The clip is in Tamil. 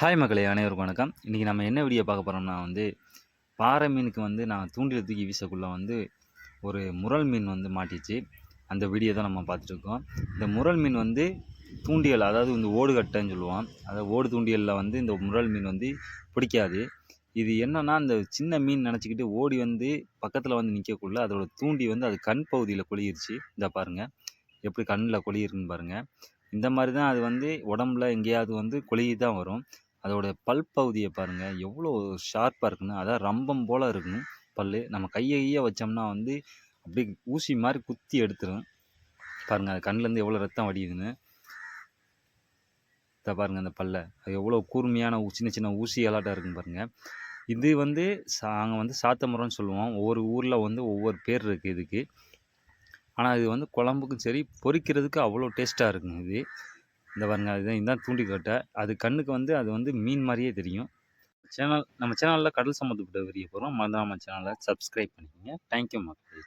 ஹாய் மக்களே அனைவருக்கும் வணக்கம். இன்றைக்கி நம்ம என்ன வீடியோ பார்க்க போகிறோம்னா வந்து பாறை மீனுக்கு வந்து நான் தூண்டில் தூக்கி வீசக்குள்ளே வந்து ஒரு முரல் மீன் வந்து மாட்டிச்சு. அந்த வீடியோ தான் நம்ம பார்த்துட்ருக்கோம் இந்த முரல் மீன் வந்து தூண்டியல் அதாவது இந்த ஓடுகட்டைன்னு சொல்லுவோம். அதாவது ஓடு தூண்டியலில் வந்து இந்த முரல் மீன் வந்து பிடிக்காது. இது என்னென்னா இந்த சின்ன மீன் நினச்சிக்கிட்டு ஓடி வந்து பக்கத்தில் வந்து நிற்கக்குள்ள அதோட தூண்டி வந்து அது கண் பகுதியில் கொளியிருச்சு இந்த பாருங்கள் எப்படி கண்ணில் கொளியிருக்குன்னு பாருங்கள் இந்த மாதிரி தான் அது வந்து உடம்புல எங்கேயாவது வந்து கொளிய தான் வரும். அதோடய பல் பகுதியை பாருங்கள் எவ்வளோ ஷார்ப்பாக இருக்குன்னு அதான் ரம்பம் போல் இருக்கும் பல் நம்ம கையை கையை வச்சோம்னா வந்து அப்படியே ஊசி மாதிரி குத்தி எடுத்துரும். பாருங்கள் அது கண்ணிலேருந்து எவ்வளோ ரத்தம் வடியுதுன்னு. இதை பாருங்கள் அந்த பல்லை. அது எவ்வளோ கூர்மையான சின்ன சின்ன ஊசி அலாட்டம் இருக்குன்னு பாருங்கள் இது வந்து நாங்கள் வந்து சாத்தமரம்னு சொல்லுவோம். ஒவ்வொரு ஊரில் வந்து ஒவ்வொரு பேர் இருக்குது இதுக்கு. ஆனால் இது வந்து குழம்புக்கும் சரி பொரிக்கிறதுக்கு அவ்வளோ டேஸ்ட்டாக இருக்குங்க இது. இந்த பாருங்க அதுதான் இதுதான் தூண்டிக்கட்டை அது கண்ணுக்கு வந்து அது வந்து மீன் மாதிரியே தெரியும். சேனல் நம்ம சேனலில் கடல் சம்மந்தப்பட்ட வீடியோ போகிறோம் மறந்துடாம சேனலை சப்ஸ்கிரைப் பண்ணிக்கோங்க. தேங்க்யூ மக்கள்.